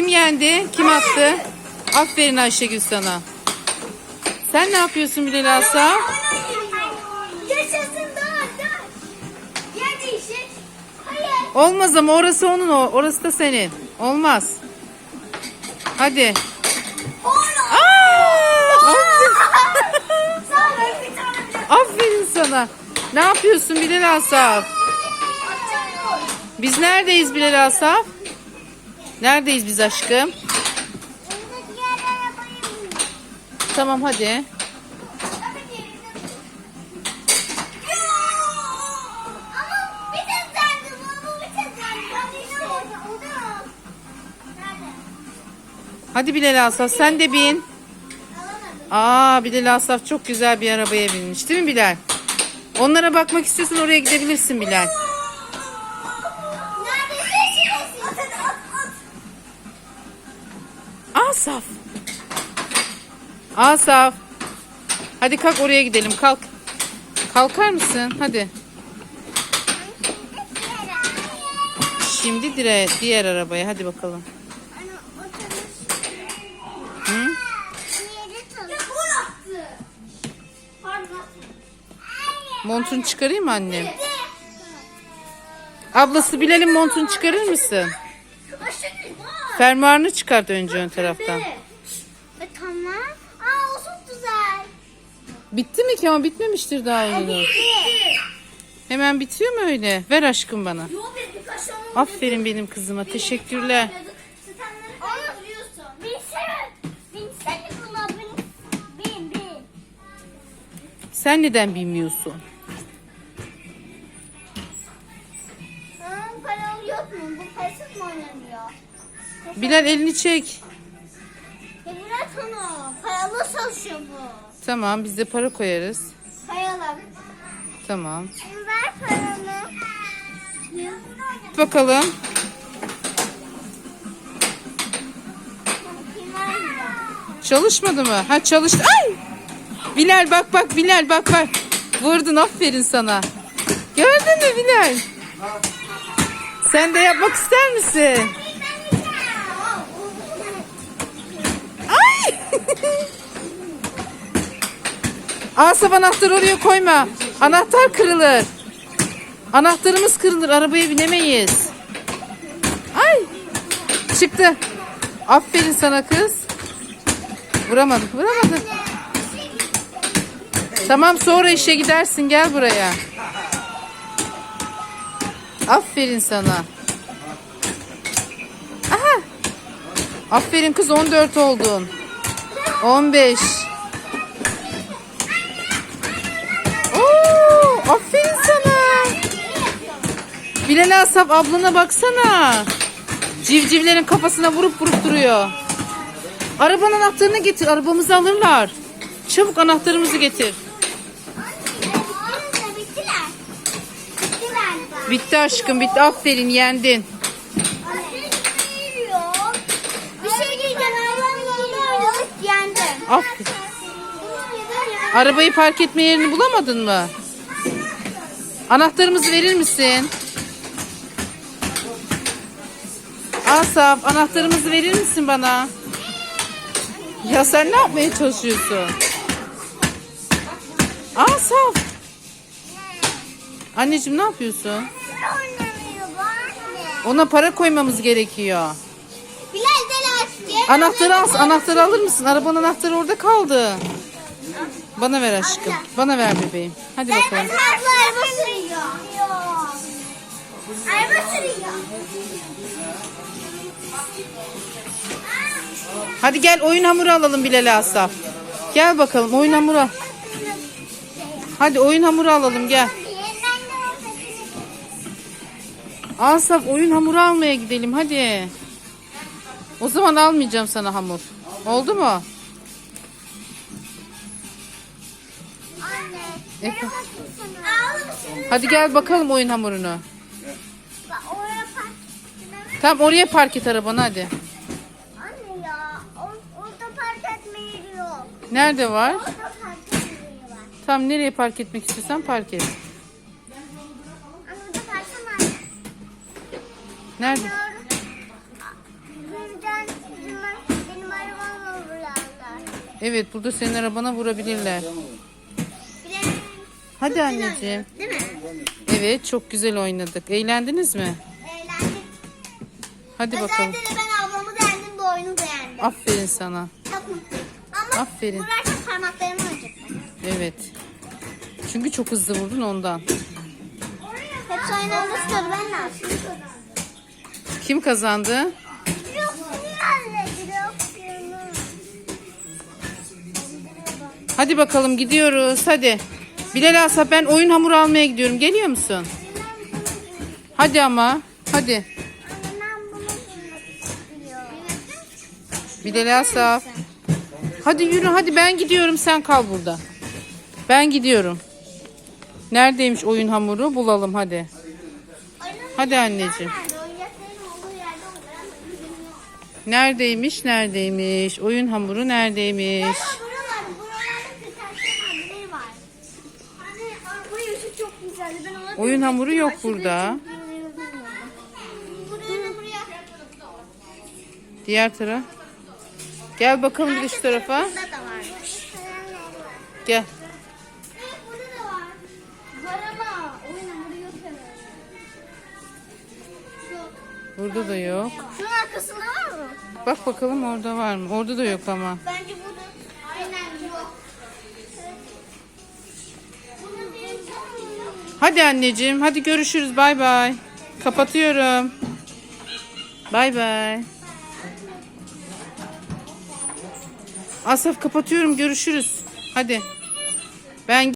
Kim yendi? Kim attı? Aferin Ayşegül sana. Sen ne yapıyorsun Bilal. Hayır. Olmaz ama orası onun o. Orası da senin. Olmaz. Hadi. Aa! Aferin, sana. Ne yapıyorsun Bilal Asaf? Biz neredeyiz Bilal Asaf? Neredeyiz biz aşkım? Tamam hadi. Hadi Bilal Asaf sen de bin. Aa Bilal Asaf çok güzel bir arabaya binmiş değil mi Bilal? Onlara bakmak istiyorsan oraya gidebilirsin Bilal. Asaf. Asaf. Hadi kalk oraya gidelim kalk. Kalkar mısın? Hadi. Şimdi dire diğer arabaya hadi bakalım. Hı? Montunu çıkarayım mı annem? Ablası Bilal'in montunu çıkarır mısın? Fermuarını çıkart önce ön taraftan. E, tamam. Aa o çok güzel. Bitti mi ki ama bitmemiştir daha oyunu. Hemen bitiyor mu öyle? Ver aşkım bana. Yok birkaç tane Aferin benim kızıma. Teşekkürler. Sen neden bilmiyorsun? Bilal elini çek. Ya bırak onu. Paralı çalışıyor bu. Tamam biz de para koyarız. Paralı. Tamam. Ver paranı. Tut bakalım. Çalışmadı mı? Ha çalıştı. Ay! Bilal bak bak Bilal bak bak. Vurdun aferin sana. Gördün mü Bilal? Sen de yapmak ister misin? Ay! Asaf anahtarı oraya koyma. Anahtar kırılır. Anahtarımız kırılır. Arabaya binemeyiz. Ay! Çıktı. Aferin sana kız. Vuramadım. Vuramadım. Tamam sonra işe gidersin. Gel buraya. Aferin sana. Aha. Aferin kız 14 oldun. 15. Bilal Asaf ablana baksana. Civcivlerin kafasına vurup vurup duruyor. Arabanın anahtarını getir. Arabamızı alırlar. Çabuk anahtarımızı getir. Bitti aşkım bitti. Aferin yendin. Aferin. Arabayı park etme yerini bulamadın mı? Anahtarımızı verir misin? Asaf anahtarımızı verir misin bana? Ya sen ne yapmaya çalışıyorsun? Asaf. Anneciğim ne yapıyorsun? Ona para koymamız gerekiyor. Anahtarı al, anahtarı alır mısın? Arabanın anahtarı orada kaldı. Bana ver aşkım. Bana ver bebeğim. Hadi bakalım. Araba sürüyor. Araba sürüyor. Hadi gel oyun hamuru alalım Bilal Asaf. Gel bakalım oyun hamuru. Hadi oyun hamuru alalım gel. Asaf oyun hamuru almaya gidelim hadi. O zaman almayacağım sana hamur. Oldu mu? Anne. Efe. Hadi gel bakalım oyun hamurunu. Tamam oraya park et arabanı hadi. Nerede var? Tam nereye park etmek istiyorsan park et. Nerede? Evet burada senin arabana vurabilirler. Hadi anneciğim. Evet çok güzel oynadık. Eğlendiniz mi? Eğlendik. Hadi bakalım. Özellikle ben ablamı beğendim bu oyunu beğendim. Aferin sana. Çok mutluyum. Ama Aferin. vurarken parmaklarımı acıttı. Evet. Çünkü çok hızlı vurdun ondan. Hepsi aynı anda sıkıyordu, ben ne yapayım? Kim kazandı? Yok, anne, Hadi bakalım gidiyoruz. Hadi. Bilal Asaf ben oyun hamuru almaya gidiyorum. Geliyor musun? Hadi ama. Hadi. Anne ben bunu istiyorum. Bilal Asaf. Hadi yürü hadi ben gidiyorum sen kal burada. Ben gidiyorum. Neredeymiş oyun hamuru bulalım hadi. Hadi anneciğim. Neredeymiş neredeymiş oyun hamuru neredeymiş. Ona Oyun hamuru yok burada. Diğer taraf. Gel bakalım bir de şu tarafa. Burada da var. Gel. Burada da yok. Şunun arkasında var mı? Bak bakalım orada var mı? Orada da yok ama. Bence burada aynen yok. Hadi anneciğim hadi görüşürüz bay bay. Kapatıyorum. Bay bay. Asaf kapatıyorum görüşürüz. Hadi. Ben